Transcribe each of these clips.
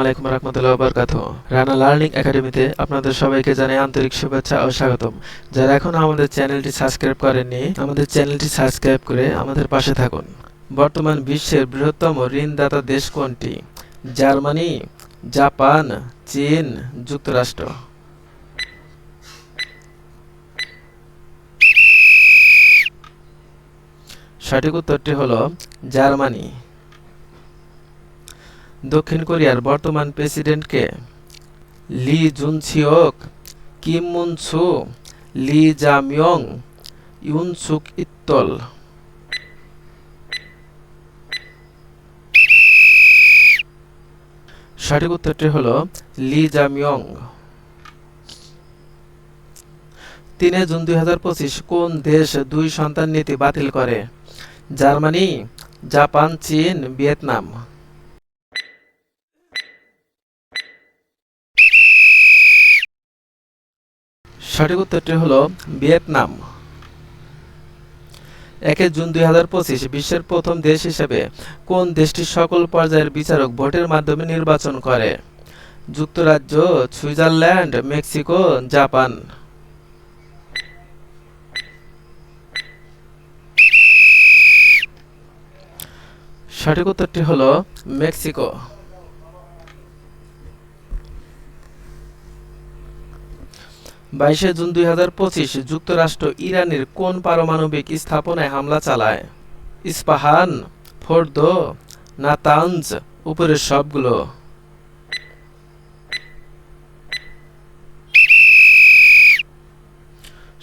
আলাইকুম রানা লার্নিং একাডেমিতে আপনাদের সবাইকে জানাই আন্তরিক শুভেচ্ছা ও স্বাগতম। যারা এখনও আমাদের চ্যানেলটি সাবস্ক্রাইব আমাদের চ্যানেলটি সাবস্ক্রাইব করে আমাদের পাশে থাকুন। বর্তমান বিশ্বের বৃহত্তম ঋণদাতা দেশ কোনটি? জার্মানি, জাপান, চীন, যুক্তরাষ্ট্র। সঠিক উত্তরটি হলো জার্মানি। দক্ষিণ কোরিয়ার বর্তমান প্রেসিডেন্টকে লি জুনছিওক কিম মুন সু লি জামইয়ং ইউন সুক ইত্তল। সঠিক উত্তরটি হলো লি জামইয়ং তিনে জুন দুই হাজার পঁচিশ কোন দেশ দুই সন্তান নীতি বাতিল করে? জার্মানি, জাপান, চীন, ভিয়েতনাম। সঠিক উত্তরটি হলো ভিয়েতনাম। একে জুন দুই বিশ্বের প্রথম দেশ হিসেবে কোন দেশটি সকল পর্যায়ের বিচারক ভোটের মাধ্যমে নির্বাচন করে? যুক্তরাজ্য, সুইজারল্যান্ড, মেক্সিকো, জাপান। সঠিক উত্তরটি হলো মেক্সিকো। বাইশে জুন দুই হাজার পঁচিশ যুক্তরাষ্ট্র ইরানের কোন পারমাণবিক স্থাপনায় হামলা চালায়? ইস্পাহান, ফোর্দো, নাতাঞ্জ উপরের সবগুলো।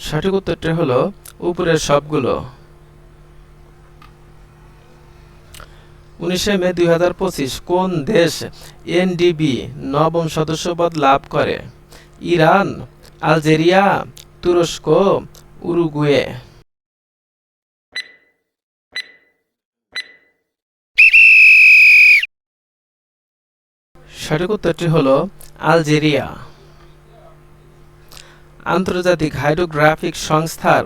সঠিক উত্তরটি হলো উপরের সবগুলো। উনিশে মে দুই হাজার পঁচিশ কোন দেশ এনডিবি নবম সদস্যপদ লাভ করে? ইরান আলজেরিয়া, তুরস্ক, উরুগুয়ে। সঠিক উত্তরটি হল আলজেরিয়া। আন্তর্জাতিক হাইড্রোগ্রাফিক সংস্থার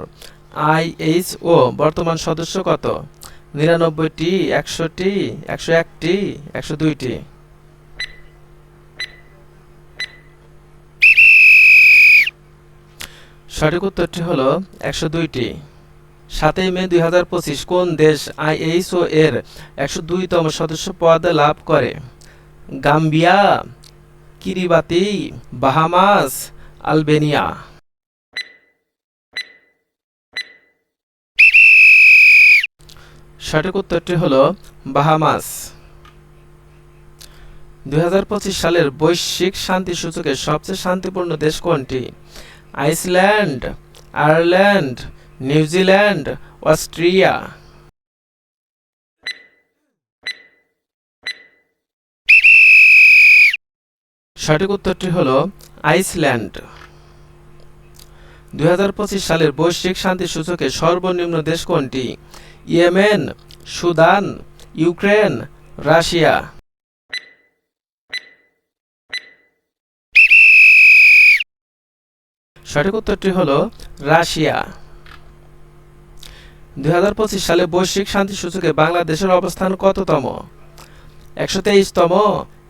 আইএইচও বর্তমান সদস্য কত? নিরানব্বইটি, একশোটি, একশো একটি, একশো দুইটি। সঠিক উত্তরটি হল একশো দুইটি। সাতই মে দুই হাজার পঁচিশ কোন দেশ আইএইচও এর একশো দুইতম সদস্য পদ লাভ করে? Gambia, Kiribati, Bahamas, Albania. সঠিক উত্তরটি হল বাহামাস। দুই হাজার পঁচিশ সালের বৈশ্বিক শান্তি সূচকে সবচেয়ে শান্তিপূর্ণ দেশ কোনটি? Iceland, Ireland, New Zealand, Austria. সঠিক উত্তরটি হল আইসল্যান্ড। দু হাজার পঁচিশ সালের বৈশ্বিক শান্তি সূচকে সর্বনিম্ন দেশ কোনটি? Yemen, Sudan, Ukraine, Russia. সঠিক উত্তরটি হল রাশিয়া। দুই হাজার পঁচিশ সালে বৈশ্বিক শান্তি সূচকে বাংলাদেশের অবস্থান কততম? একশো তেইশতম,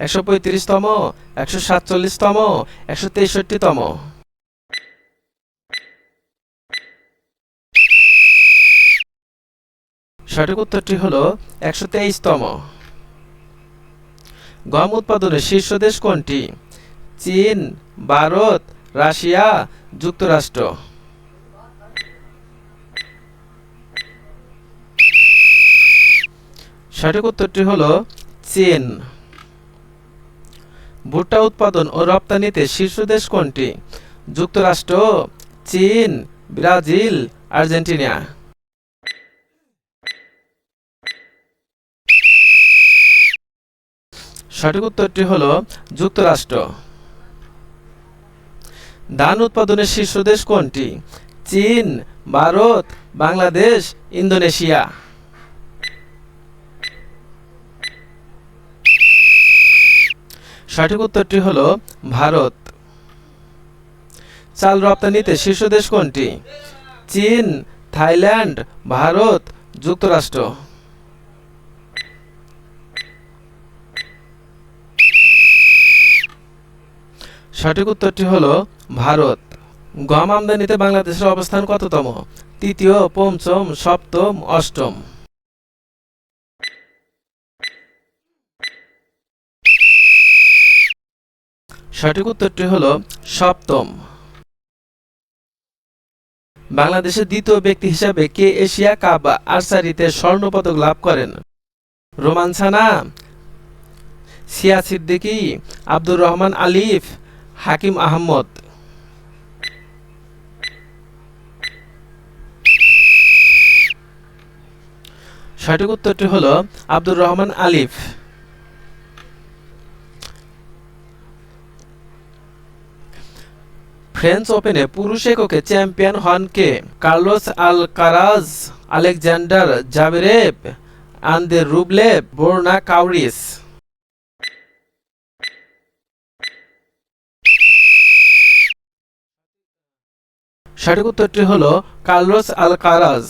একশো পঁয়ত্রিশতম, একশো সাতচল্লিশতম, একশো তেষট্টিতম। সঠিক উত্তরটি হল একশো তেইশতম। গম উৎপাদনের শীর্ষ দেশ কোনটি? চীন, ভারত, রাশিয়া যুক্তরাষ্ট্র। সঠিক উত্তরটি হল চীন। ভুট্টা উৎপাদন ও রপ্তানিতে শীর্ষ দেশ কোনটি? যুক্তরাষ্ট্র, চীন, ব্রাজিল, আর্জেন্টিনা। সঠিক উত্তরটি হল যুক্তরাষ্ট্র। ধান উৎপাদনের শীর্ষ দেশ কোনটি? চীন, ভারত, বাংলাদেশ, ইন্দোনেশিয়া। সঠিক উত্তরটি হল ভারত। চাল রপ্তানিতে শীর্ষ দেশ কোনটি? চীন, থাইল্যান্ড, ভারত, যুক্তরাষ্ট্র। সঠিক উত্তরটি হল ভারত। গম আমদানিতে বাংলাদেশের অবস্থান কততম? তৃতীয়, পঞ্চম, সপ্তম, অষ্টম। সঠিক উত্তরটি হল সপ্তম। বাংলাদেশের দ্বিতীয় ব্যক্তি হিসাবে কে এশিয়া কাপ আর্চারিতে স্বর্ণ পদক লাভ করেন? রোমান সানা সিয়া সিদ্দিকী, আব্দুর রহমান আলিফ হাকিম আহমদ। সঠিক উত্তরটি হলো আব্দুর রহমান আলিফ। ফ্রেঞ্চ ওপেনে পুরুষ এককে চ্যাম্পিয়ন হন কে? Carlos Alcaraz, Alexander Zverev Andrey Rublev Borna Coric. সঠিক উত্তরটি হলো কার্লোস আলকারাজ।